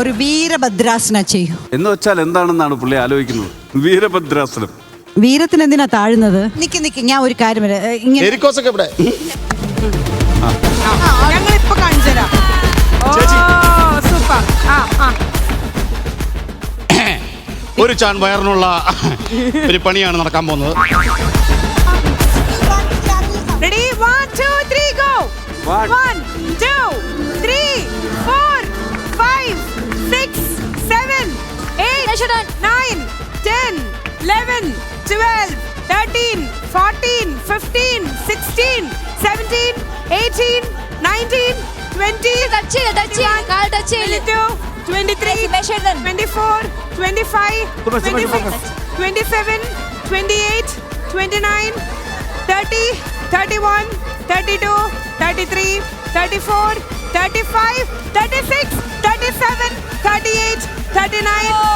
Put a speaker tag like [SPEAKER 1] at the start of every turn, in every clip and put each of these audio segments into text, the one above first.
[SPEAKER 1] ഒരു വീരഭദ്രാസന ചെയ്യൂ.
[SPEAKER 2] എന്ന് വെച്ചാൽ എന്താണെന്നാണ് പുള്ളി ആലോചിക്കുന്നത്? വീരഭദ്രാസനം.
[SPEAKER 1] വീരത്തിന് എന്തിനാ താഴുന്നത്? നിക്ക് നിക്ക് ഞാൻ ഒരു കാര്യം
[SPEAKER 3] ഇവിടെ.
[SPEAKER 4] സൂപ്പർ.
[SPEAKER 3] ഒരു ചാൻ വയറിനുള്ള ഒരു പണിയാണ് നടക്കാൻ പോകുന്നത്.
[SPEAKER 4] Ready 1 2 3 go
[SPEAKER 2] One.
[SPEAKER 4] 1 2 should nine, ten, eleven, twelve, thirteen, fourteen, fifteen, sixteen, seventeen, eighteen, nineteen, twenty. Touch it, touch
[SPEAKER 5] it. Call touch it. Twenty-two, twenty-three.
[SPEAKER 4] Measure them. Twenty-four, twenty-five, twenty-six, twenty-seven, twenty-eight, twenty-nine, thirty, thirty-one, thirty-two, thirty-three, thirty-four, thirty-five, thirty-six, thirty-seven, thirty-eight, thirty-nine.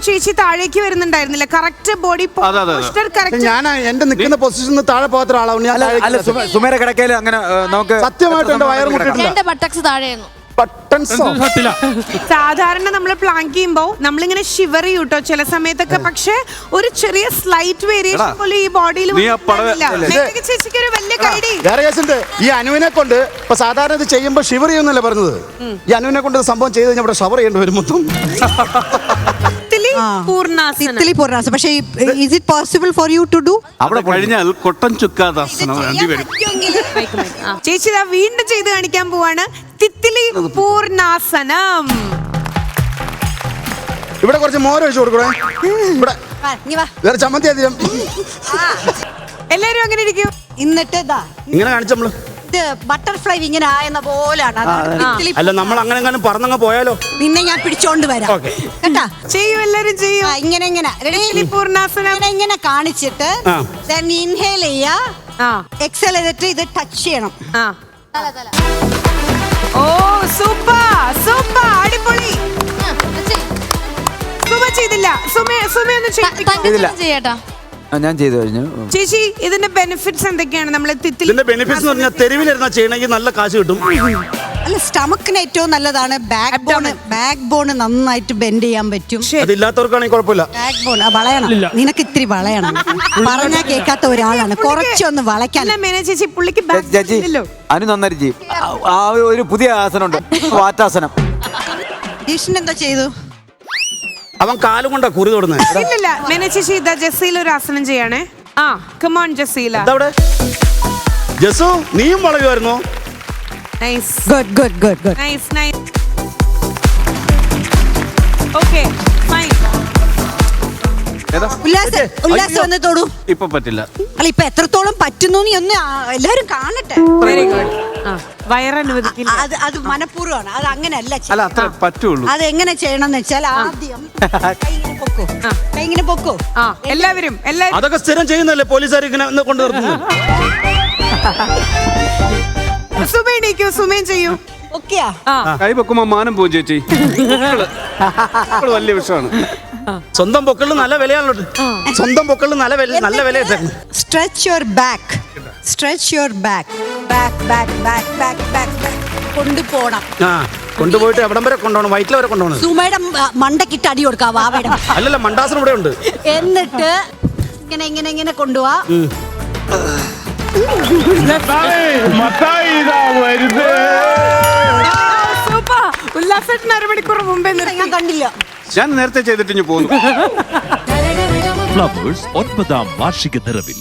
[SPEAKER 4] ചേച്ചി താഴേക്ക് വരുന്നുണ്ടായിരുന്നില്ല? Correct body.
[SPEAKER 3] ഞാൻ എന്റെ നിൽക്കുന്ന പൊസിഷനിൽ താഴെ പോകാത്ത ഒരാളാണ്
[SPEAKER 6] സുമേര കിടക്കയിൽ അങ്ങനെ നമുക്ക്
[SPEAKER 3] സത്യമായിട്ട് എന്റെ വയർ
[SPEAKER 5] എന്റെ ബട്ടക്സ് താഴെയായിരുന്നു
[SPEAKER 3] ബട്ടൺസോ
[SPEAKER 4] സാധാരണ നമ്മൾ പ്ലാങ്ക് ചെയ്യുമ്പോൾ നമ്മളിങ്ങനെ ഷിവർ ചെയ്യൂട്ടോ? ചില സമയത്തൊക്കെ പക്ഷെ ഒരു ചെറിയ സ്ലൈറ്റ് വേരിയേഷൻ പോലെ ഈ ബോഡിയിൽ
[SPEAKER 2] നീ ആ പടവ-
[SPEAKER 4] ചേച്ചിക്ക് ഒരു വലിയ കൈഡി.
[SPEAKER 3] വേറെ കേസുണ്ട്. ഈ അനുവിനെ കൊണ്ട് ഇപ്പൊ സാധാരണ ഇത് ചെയ്യുമ്പോ ഷിവർ ചെയ്യുന്നല്ലേ പറഞ്ഞത്? ഈ അനുവിനെ കൊണ്ട് സംഭവം ചെയ്ത് കഴിഞ്ഞാൽ ഇവിടെ ഷവർ ചെയ്യേണ്ടി വരും മൊത്തം.
[SPEAKER 4] തിത്തിലി
[SPEAKER 1] ആ.
[SPEAKER 4] പൂർണാസനം
[SPEAKER 1] തിത്തിലി പൂർണാസനം. പക്ഷേ is it possible for you to do
[SPEAKER 2] അവിടെ കഴിഞ്ഞാൽ കൊട്ടൻ ചുക്കാദാസനം രണ്ടുപേരും
[SPEAKER 4] ചേച്ചി ഇതാ വീണ്ടും ചെയ്ത് കാണിക്കാൻ പോവാണ്. തിത്തിലി പൂർണാസനം.
[SPEAKER 3] ഇവിടെ കുറച്ച് മോര് വെച്ച് കൊടുക്കണേ ഇവിടെ. വേറെ ചമ്മന്തി അധികം.
[SPEAKER 4] എല്ലാരും അങ്ങനെ ഇരിക്കും?
[SPEAKER 1] എന്നിട്ട് ഇതാ.
[SPEAKER 3] ഇങ്ങനെ കാണിച്ച നമ്മൾ
[SPEAKER 1] ഇത് ബട്ടർഫ്ലൈ ഇങ്ങനെ ആയെന്ന പോലാണ്. അതാണ് തിത്തിലി
[SPEAKER 3] അല്ല നമ്മൾ അങ്ങനെ എങ്ങാനും പറന്നങ്ങ് പോയാലോ?
[SPEAKER 1] നിന്നെ ഞാൻ പിടിച്ചോണ്ട് വരാം.
[SPEAKER 3] Okay.
[SPEAKER 1] കേട്ടാ?
[SPEAKER 4] ചെയ്യും എല്ലാരും ചെയ്യും.
[SPEAKER 1] ആ, ഇങ്ങനെ ഇങ്ങനെ. Ready?
[SPEAKER 4] പൂർണാസനം.
[SPEAKER 1] ഇങ്ങനെ ഇങ്ങനെ കാണിച്ചിട്ട്
[SPEAKER 3] ആ.
[SPEAKER 1] inhale ചെയ്യാ
[SPEAKER 4] ആ.
[SPEAKER 1] എക്സൽ ചെയ്തിട്ട് ഇത് ടച്ച് ചെയ്യണം.
[SPEAKER 4] ആ. ഓ സൂപ്പർ സൂപ്പർ അടിപൊളി. സുമ ചെയ്തില്ല. സുമ സുമ ഒന്ന് ചെയ്യിപ്പിക്കൂ.
[SPEAKER 5] ചെയ്യട്ടാ
[SPEAKER 6] ഞാൻ ചെയ്തു കഴിഞ്ഞു.
[SPEAKER 4] ചേച്ചി ഇതിന്റെ ബെനിഫിറ്റ്സ് എന്തൊക്കെയാണ്? നമ്മൾ തിത്തിലി
[SPEAKER 3] ഇതിന്റെ ബെനിഫിറ്റ്സ് എന്ന് പറഞ്ഞാൽ തെരുവിലിരുന്ന ചെയ്യണമെങ്കിൽ നല്ല കാശ് കിട്ടും.
[SPEAKER 1] അല്ല സ്റ്റമക്കിന് ഏറ്റവും നല്ലതാണ് ബാക്ക് ബോൺ ബാക്ക് ബോൺ നന്നായിട്ട് ബെൻഡ് ചെയ്യാൻ പറ്റും.
[SPEAKER 3] അതില്ലാത്തവർക്കാണെങ്കിൽ കുഴപ്പമില്ല.
[SPEAKER 1] ബാക്ക് ബോൺ വളയണം. നിനക്ക് ഇത്തിരി വളയണം. പറഞ്ഞാൽ കേൾക്കാത്ത ഒരാളാണ്. കുറച്ചൊന്ന് വളയ്ക്കാൻ.
[SPEAKER 4] മേന ചേച്ചി പുള്ളിക്ക്
[SPEAKER 6] ചേച്ചി
[SPEAKER 4] ഇല്ലല്ലോ.
[SPEAKER 6] അനു നന്നായിട്ട് ചെയ്യും. ആ- ഒരു പുതിയ ആസനമുണ്ട്. വാറ്റാസനം.
[SPEAKER 1] ജിഷ്ണു എന്താ ചെയ്തു?
[SPEAKER 3] അവൻ കാലും കൊണ്ടാ കുറി തൊടുന്നത്
[SPEAKER 4] ഇല്ലില്ല മേന ചേച്ചി ഇതാ ജസീൽ ഒരു ആസനം ചെയ്യണേ. ആ കമോൺ ജസീല
[SPEAKER 3] അവിടെ? ജസു നീയും വളയുമായിരുന്നോ
[SPEAKER 4] nice
[SPEAKER 1] good good good good
[SPEAKER 4] nice nice okay fine
[SPEAKER 2] ഏതാ?
[SPEAKER 1] ഉല്ലാസ് ഉല്ലാസ് വന്ന് തൊടൂ.
[SPEAKER 2] ഇപ്പൊ പറ്റില്ല.
[SPEAKER 1] അല്ല ഇപ്പൊ എത്രത്തോളം പറ്റുന്നു നീ ഒന്ന് ആ- എല്ലാവരും കാണട്ടെ.
[SPEAKER 4] വെരി ഗുഡ്
[SPEAKER 1] അത് അത് മനഃപൂർവമാണ്. അത് അങ്ങനെയല്ല
[SPEAKER 2] അല്ല
[SPEAKER 1] ചെയ്യണം.
[SPEAKER 2] അത്ര പറ്റുള്ളൂ.
[SPEAKER 1] അത് എങ്ങനെ ചെയ്യണം എന്ന് വെച്ചാൽ ആദ്യം ഇങ്ങനെ പൊക്കോ?
[SPEAKER 4] ആ.
[SPEAKER 1] കൈ ഇങ്ങനെ പൊക്കോ?
[SPEAKER 4] ആ എല്ലാവരും എല്ലാവരും.
[SPEAKER 3] അതൊക്കെ സ്ഥിരം ചെയ്യുന്നല്ലേ പോലീസുകാർ ഇങ്ങനെ കൊണ്ടു നിർത്തുന്നു
[SPEAKER 4] സുമ എണീക്കൂ സുമയും ചെയ്യൂ.
[SPEAKER 2] കൈ വെക്കുമ്പോ മാനം പോകും ചേച്ചി. മക്കൾ വലിയ വിഷമാണ്
[SPEAKER 3] സ്വന്തം പൊക്കളിൽ നല്ല വിലയാണല്ലോ. സ്വന്തം പൊക്കളിൽ നല്ല വില നല്ല വില
[SPEAKER 1] stretch your back stretch your back back back back back back കൊണ്ടുപോണം.
[SPEAKER 3] ആ. കൊണ്ടുപോയിട്ട് എവിടം വരെ കൊണ്ടുപോകണം? വയറ്റിൽ വരെ കൊണ്ടുപോകണം.
[SPEAKER 1] സുമയുടെ മണ്ടക്കിട്ട് അടി കൊടുക്കാം വാവയുടെ.
[SPEAKER 3] അല്ലല്ല മണ്ടാസനം ഇവിടെ ഉണ്ട്.
[SPEAKER 1] എന്നിട്ട് ഇങ്ങനെ ഇങ്ങനെ ഇങ്ങനെ കൊണ്ടുപോവാ.
[SPEAKER 4] അരമണിക്കൂർ മുമ്പേ
[SPEAKER 1] ഞാൻ കണ്ടില്ല.
[SPEAKER 2] ഞാൻ നേരത്തെ ചെയ്തിട്ട് ഇനി പോന്നു
[SPEAKER 7] ഫ്ലവേഴ്സ് ഒൻപതാം വാർഷിക നിറവിൽ.